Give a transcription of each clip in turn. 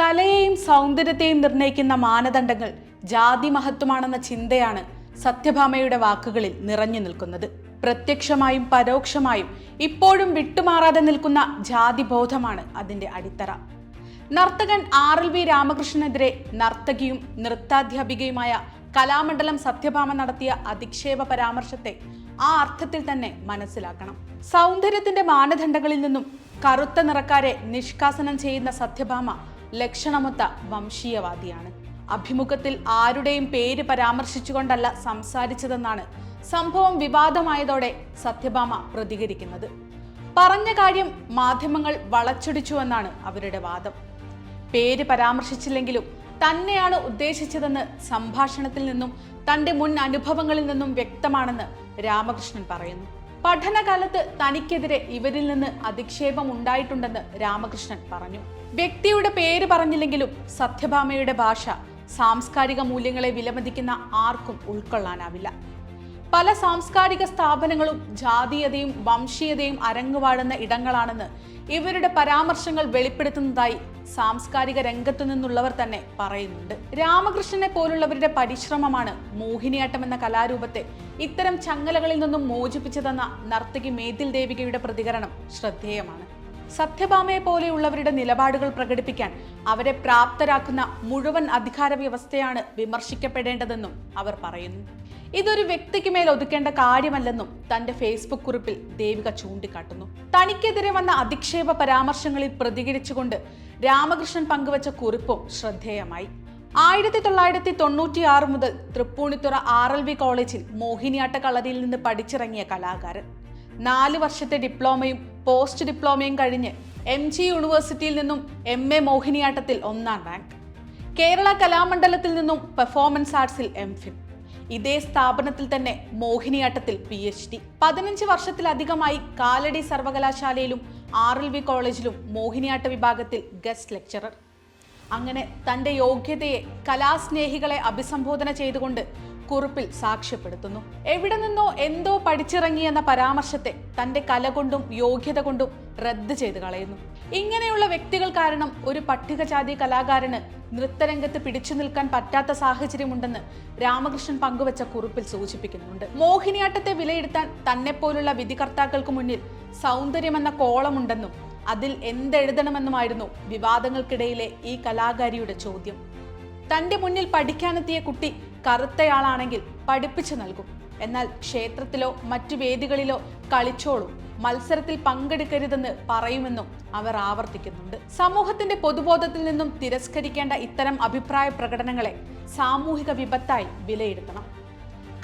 കലയെയും സൗന്ദര്യത്തെയും നിർണയിക്കുന്ന മാനദണ്ഡങ്ങൾ ജാതി മഹത്വമാണെന്ന ചിന്തയാണ് സത്യഭാമയുടെ വാക്കുകളിൽ നിറഞ്ഞു നിൽക്കുന്നത്. പ്രത്യക്ഷമായും പരോക്ഷമായും ഇപ്പോഴും വിട്ടുമാറാതെ നിൽക്കുന്ന ജാതിബോധമാണ് അതിന്റെ അടിത്തറ. നർത്തകൻ ആർ എൽ വി രാമകൃഷ്ണനെതിരെ നർത്തകിയും നൃത്താധ്യാപികയുമായ കലാമണ്ഡലം സത്യഭാമ നടത്തിയ അധിക്ഷേപ പരാമർശത്തെ ആ അർത്ഥത്തിൽ തന്നെ മനസ്സിലാക്കണം. സൗന്ദര്യത്തിന്റെ മാനദണ്ഡങ്ങളിൽ നിന്നും കറുത്ത നിറക്കാരെ നിഷ്കാസനം ചെയ്യുന്ന സത്യഭാമ ലക്ഷണമൊത്ത വംശീയവാദിയാണ്. അഭിമുഖത്തിൽ ആരുടെയും പേര് പരാമർശിച്ചുകൊണ്ടല്ല സംസാരിച്ചതെന്നാണ് സംഭവം വിവാദമായതോടെ സത്യഭാമ പ്രതികരിക്കുന്നത്. പറഞ്ഞ കാര്യം മാധ്യമങ്ങൾ വളച്ചൊടിച്ചുവെന്നാണ് അവരുടെ വാദം. പേര് പരാമർശിച്ചില്ലെങ്കിലും തന്നെയാണ് ഉദ്ദേശിച്ചതെന്ന് സംഭാഷണത്തിൽ നിന്നും തന്റെ മുൻ അനുഭവങ്ങളിൽ നിന്നും വ്യക്തമാണെന്ന് രാമകൃഷ്ണൻ പറയുന്നു. പഠനകാലത്ത് തനിക്കെതിരെ ഇവരിൽ നിന്ന് അധിക്ഷേപം ഉണ്ടായിട്ടുണ്ടെന്ന് രാമകൃഷ്ണൻ പറഞ്ഞു. വ്യക്തിയുടെ പേര് പറഞ്ഞില്ലെങ്കിലും സത്യഭാമയുടെ ഭാഷ സാംസ്കാരിക മൂല്യങ്ങളെ വിലമതിക്കുന്ന ആർക്കും ഉൾക്കൊള്ളാനാവില്ല. പല സാംസ്കാരിക സ്ഥാപനങ്ങളും ജാതീയതയും വംശീയതയും അരങ്ങുവാഴുന്ന ഇടങ്ങളാണെന്ന് ഇവരുടെ പരാമർശങ്ങൾ വെളിപ്പെടുത്തുന്നതായി സാംസ്കാരിക രംഗത്തു നിന്നുള്ളവർ തന്നെ പറയുന്നുണ്ട്. രാമകൃഷ്ണനെ പോലുള്ളവരുടെ പരിശ്രമമാണ് മോഹിനിയാട്ടം എന്ന കലാരൂപത്തെ ഇത്തരം ചങ്ങലകളിൽ നിന്നും മോചിപ്പിച്ചതെന്ന നർത്തകി മേതിൽ ദേവികയുടെ പ്രതികരണം ശ്രദ്ധേയമാണ്. സത്യഭാമയെ പോലെയുള്ളവരുടെ നിലപാടുകൾ പ്രകടിപ്പിക്കാൻ അവരെ പ്രാപ്തരാക്കുന്ന മുഴുവൻ അധികാര വ്യവസ്ഥയാണ് വിമർശിക്കപ്പെടേണ്ടതെന്നും അവർ പറയുന്നു. ഇതൊരു വ്യക്തിക്ക് മേൽ ഒതുക്കേണ്ട കാര്യമല്ലെന്നും തന്റെ ഫേസ്ബുക്ക് കുറിപ്പിൽ ദേവിക ചൂണ്ടിക്കാട്ടുന്നു. തനിക്കെതിരെ വന്ന അധിക്ഷേപ പരാമർശങ്ങളിൽ പ്രതികരിച്ചുകൊണ്ട് രാമകൃഷ്ണൻ പങ്കുവച്ച കുറിപ്പും ശ്രദ്ധേയമായി. ആയിരത്തി തൊള്ളായിരത്തി തൊണ്ണൂറ്റി ആറ് മുതൽ തൃപ്പൂണിത്തുറ ആർ എൽ വി കോളേജിൽ മോഹിനിയാട്ട കളരിയിൽ നിന്ന് പഠിച്ചിറങ്ങിയ കലാകാരൻ. നാല് വർഷത്തെ ഡിപ്ലോമയും പോസ്റ്റ് ഡിപ്ലോമയും കഴിഞ്ഞ് എം ജി യൂണിവേഴ്സിറ്റിയിൽ നിന്നും എം എ മോഹിനിയാട്ടത്തിൽ ഒന്നാം റാങ്ക്. കേരള കലാമണ്ഡലത്തിൽ നിന്നും പെർഫോമൻസ് ആർട്സിൽ എം ഫിൽ ഇതേ സ്ഥാപനത്തിൽ തന്നെ മോഹിനിയാട്ടത്തിൽ പി എച്ച് ഡി പതിനഞ്ച് വർഷത്തിലധികമായി കാലടി സർവകലാശാലയിലും ആർ എൽ വി കോളേജിലും മോഹിനിയാട്ട വിഭാഗത്തിൽ ഗസ്റ്റ് ലെക്ചറർ അങ്ങനെ തന്റെ യോഗ്യതയെ കലാസ്നേഹികളെ അഭിസംബോധന ചെയ്തുകൊണ്ട് കുറിപ്പിൽ സാക്ഷ്യപ്പെടുത്തുന്നു. എവിടെ നിന്നോ എന്തോ പഠിച്ചിറങ്ങിയെന്ന പരാമർശത്തെ തന്റെ കല കൊണ്ടും യോഗ്യത കൊണ്ടും റദ്ദ് ചെയ്ത് കളയുന്നു. ഇങ്ങനെയുള്ള വ്യക്തികൾ കാരണം ഒരു പട്ടികജാതി കലാകാരന് നൃത്തരംഗത്ത് പിടിച്ചു നിൽക്കാൻ പറ്റാത്ത സാഹചര്യമുണ്ടെന്ന് രാമകൃഷ്ണൻ പങ്കുവച്ച കുറിപ്പിൽ സൂചിപ്പിക്കുന്നുണ്ട്. മോഹിനിയാട്ടത്തെ വിലയിരുത്താൻ തന്നെപ്പോലുള്ള വിധികർത്താക്കൾക്ക് മുന്നിൽ സൗന്ദര്യമെന്ന കോളമുണ്ടെന്നും അതിൽ എന്തെഴുതണമെന്നുമായിരുന്നു വിവാദങ്ങൾക്കിടയിലെ ഈ കലാകാരിയുടെ ചോദ്യം. തന്റെ മുന്നിൽ പഠിക്കാനെത്തിയ കുട്ടി കറുത്തയാളാണെങ്കിൽ പഠിപ്പിച്ചു നൽകും. എന്നാൽ ക്ഷേത്രത്തിലോ മറ്റു വേദികളിലോ കളിച്ചോളും മത്സരത്തിൽ പങ്കെടുക്കരുതെന്ന് പറയുമെന്നും അവർ ആവർത്തിക്കുന്നുണ്ട്. സമൂഹത്തിന്റെ പൊതുബോധത്തിൽ നിന്നും തിരസ്കരിക്കേണ്ട ഇത്തരം അഭിപ്രായ പ്രകടനങ്ങളെ സാമൂഹിക വിപത്തായി വിലയിരുത്തണം.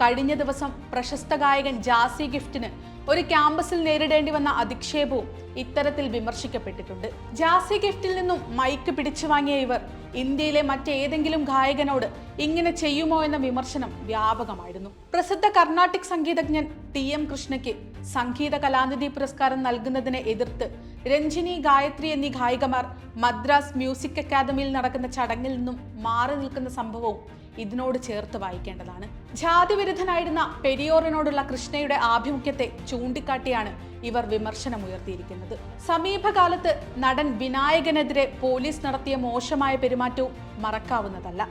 കഴിഞ്ഞ ദിവസം പ്രശസ്ത ഗായകൻ ജാസി ഗിഫ്റ്റിന് ഒരു ക്യാമ്പസിൽ നേരിടേണ്ടി വന്ന അധിക്ഷേപവും ഇത്തരത്തിൽ വിമർശിക്കപ്പെട്ടിട്ടുണ്ട്. ജാസി ഗിഫ്റ്റിൽ നിന്നും മൈക്ക് പിടിച്ചു വാങ്ങിയ ഇവർ ഇന്ത്യയിലെ മറ്റേതെങ്കിലും ഗായകനോട് ഇങ്ങനെ ചെയ്യുമോ എന്ന വിമർശനം വ്യാപകമായിരുന്നു. പ്രസിദ്ധ കർണാട്ടിക് സംഗീതജ്ഞൻ ടി എം കൃഷ്ണയ്ക്ക് സംഗീത കലാനിധി പുരസ്കാരം നൽകുന്നതിനെ എതിർത്ത് രഞ്ജിനി ഗായത്രി എന്നീ ഗായികമാർ മദ്രാസ് മ്യൂസിക് അക്കാദമിയിൽ നടക്കുന്ന ചടങ്ങിൽ നിന്നും മാറി നിൽക്കുന്ന സംഭവവും ഇതിനോട് ചേർത്ത് വായിക്കേണ്ടതാണ്. ജാതിവിരുദ്ധനായിരുന്ന പെരിയോറിനോടുള്ള കൃഷ്ണയുടെ ആഭിമുഖ്യത്തെ ചൂണ്ടിക്കാട്ടിയാണ് ഇവർ വിമർശനമുയർത്തിയിരിക്കുന്നത്. സമീപകാലത്ത് നടൻ വിനായകനെതിരെ പോലീസ് നടത്തിയ മോശമായ പെരുമാറ്റവും മറക്കാവുന്നതല്ല.